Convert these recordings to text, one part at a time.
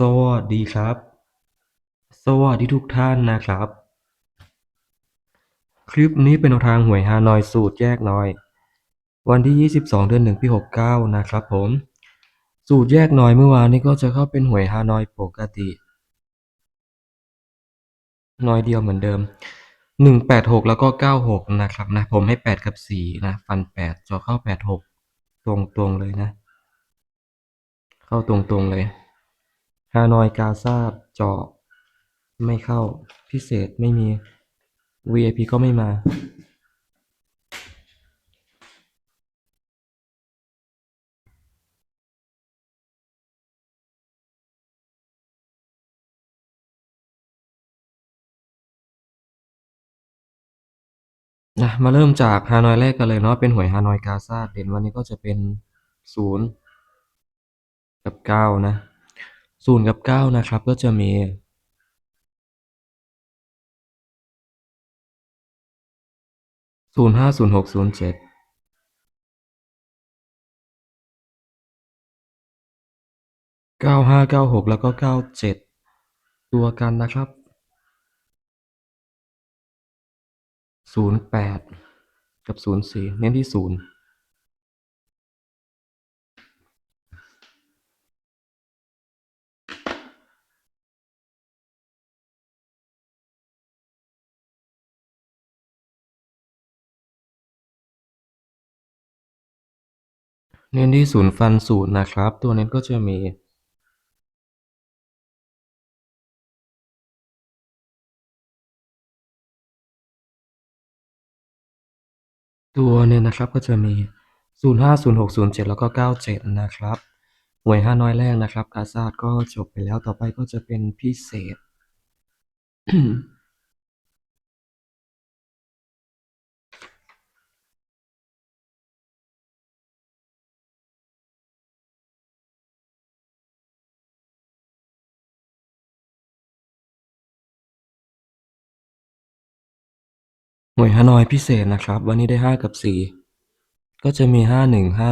สวัสดีครับ สวัสดีทุกท่านนะครับ คลิปนี้เป็นแนวทางหวยฮานอยสูตรแยกน้อย วันที่ 22 เดือน1ปี69 นะครับผม สูตรแยกน้อยเมื่อวานนี้ก็จะเข้าเป็นหวยฮานอยปกติน้อยเดียวเหมือนเดิม 186 แล้วก็ 96 นะครับนะ ผมให้ 8 กับ 4 นะ ฟัน 8จอเข้า 86 ตรงๆเลยนะ เข้าตรงๆเลย ฮานอยกาซาบเจาะไม่เข้า พิเศษไม่มี VIP ก็ไม่มา นะมาเริ่มจากฮานอยแรกกันเลยเนาะเป็นหวยฮานอยกาซาเด่นวันนี้ก็จะเป็นศูนย์กับเก้านะ ศูนย์กับเก้านะครับ ก็จะมี ศูนย์ห้าศูนย์หกศูนย์เจ็ดเก้าห้าเก้าหกแล้วก็เก้าเจ็ดตัวกันนะครับศูนย์แปดกับศูนย์สี่เน้นที่ศูนย์ เน้นที่ศูนย์ฟันศูนย์นะครับ ตัวเน้นก็จะมีตัวเนี่ยนะครับก็จะมี 0 5 0 6 0 7 แล้วก็ 97 นะครับ หวยห้าน้อยแรกนะครับ กาซาดก็จบไปแล้วต่อไปก็จะเป็นพิเศษ หวยฮานอยพิเศษนะครับ วันนี้ได้ 5 กับ 4 ก็จะมี 51 50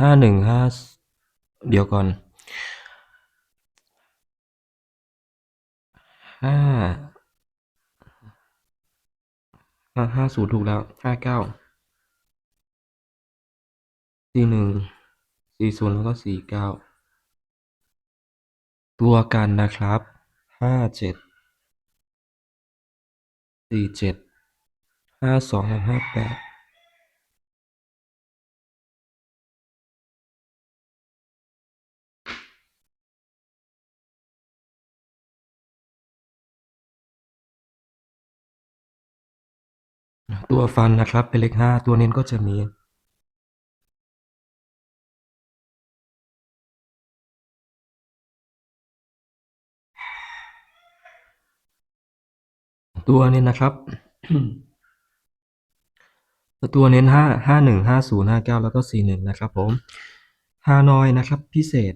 51 5 เดี๋ยวก่อนห้าห้าศูนย์ถูกแล้วห้าเก้าสี่หนึ่งสี่ศูนย์แล้วก็สี่เก้าตัวกันนะครับห้าเจ็ด สี่เจ็ดห้าสองห้าแปดตัวฟันนะครับเป็นเลขห้าตัวเน้นก็จะมี ตัวเน้นนะครับตัวเน้นห้าห้าหนึ่งห้าศูนย์ห้าเก้าแล้วก็สี่หนึ่งนะครับผมฮานอยนะครับ พิเศษ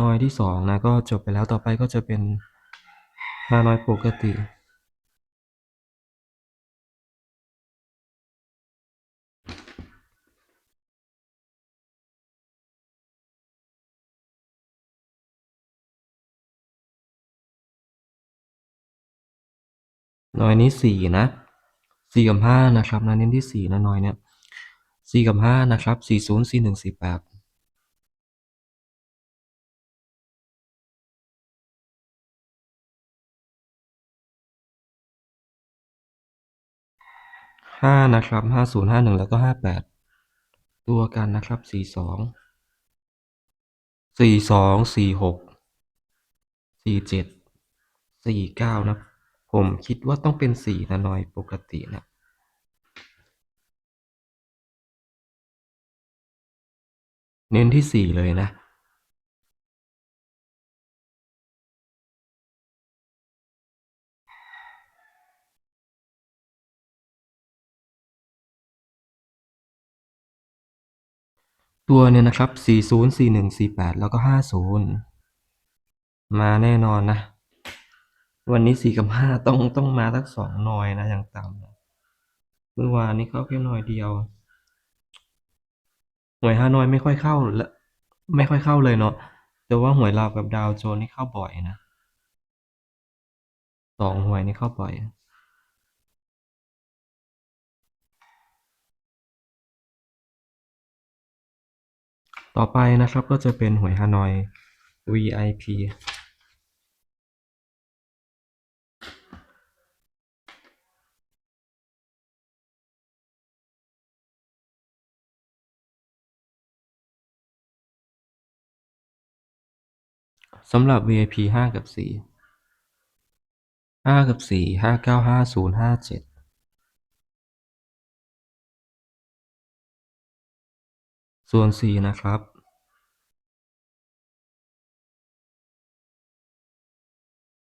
นอยที่สองนะก็จบไปแล้วต่อไปก็จะเป็นฮานอยปกติ นอยนี้สี่นะสี่กับห้านะครับนะเน้นที่สี่นะนอยเนี่ยสี่กับห้านะครับสี่ศูนย์สี่หนึ่งสี่แปดห้านะครับห้าศูนย์ห้าหนึ่งแล้วก็ห้าแปดตัวกันนะครับสี่สองสี่สองสี่หกสี่เจ็ดสี่เก้านะ ผมคิดว่าต้องเป็นสี่นะนอยปกตินะเน้นที่สี่เลยนะ ตัวเนี่ยนะครับ 40 41 48 แล้วก็ 50 มาแน่นอนนะ วันนี้4กับ5ต้องต้องมาสักสองหน่อยนะอย่างต่ำนะเมื่อวานนี้เข้าแค่หน่อยเดียว หวยฮานอยไม่ค่อยเข้าและไม่ค่อยเข้าเลยเนาะแต่ว่าหวยลาวกับดาวโจนนี่เข้าบ่อยนะสองหวยนี่เข้าบ่อยต่อไปนะครับก็จะเป็นหวยฮานอย VIP สำหรับ VIP ห้ากับสี่ห้ากับสี่ห้าเก้าห้าศูนย์ห้าเจ็ดส่วนสี่นะครับ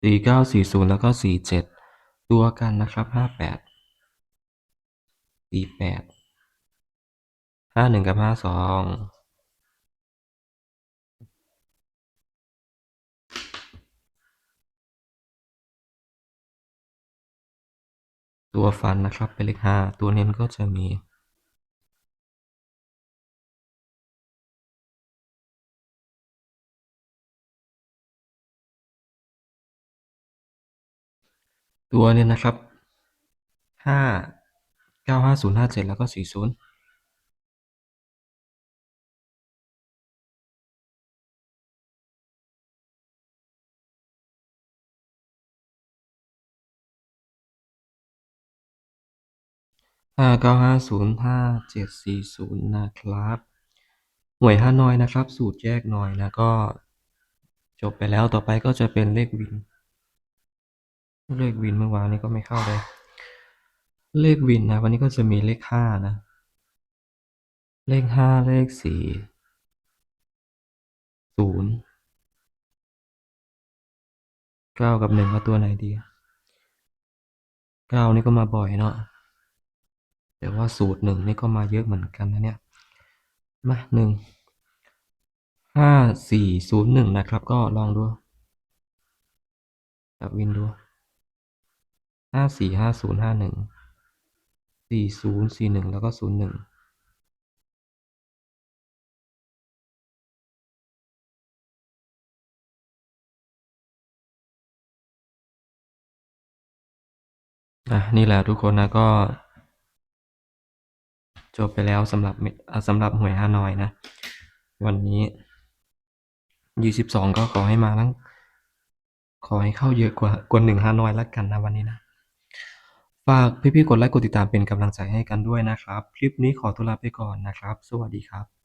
สี่เก้าสี่ศูนย์แล้วก็สี่เจ็ดตัวกันนะครับห้าแปดสี่แปดห้าหนึ่งกับห้าสอง ตัวฟันนะครับเป็นเลขห้าตัวเน้นก็จะมีตัวเนี่ยนะครับห้าเก้าห้าศูนย์ห้าเจ็ดแล้วก็สี่ศูนย์ ห้าเก้าห้าศูนย์ห้าเจ็ดสี่ศูนย์นะครับ หวยฮานอยนะครับ สูตรแยกหน่อยนะก็ จบไปแล้วต่อไปก็จะเป็นเลขวิน เลขวินเมื่อวานนี้ก็ไม่เข้าเลย เลขวินนะ วันนี้ก็จะมีเลขห้านะ เลขห้าเลขสี่ศูนย์เก้ากับหนึ่งเอาตัวไหนดีเก้านี่ก็มาบ่อยเนาะ แต่ว่าสูตรหนึ่งนี่ก็มาเยอะเหมือนกันนะเนี่ย มาหนึ่งห้าสี่ศูนย์หนึ่งนะครับ ก็ลองดูจับวินดูห้าสี่ห้าศูนย์ห้าหนึ่งสี่ศูนย์สี่หนึ่งแล้วก็ศูนย์หนึ่งอะนี่แหละทุกคนนะก็ จบไปแล้วสำหรับสำหรับหวยฮานอยนะ วันนี้ยี่สิบสองก็ขอให้มาทั้งขอให้เข้าเยอะกว่ากว่าหนึ่งฮานอยแล้วกันนะวันนี้นะ ฝากพี่ๆกดไลค์กดติดตามเป็นกำลังใจให้กันด้วยนะครับ คลิปนี้ขอตัวลาไปก่อนนะครับ สวัสดีครับ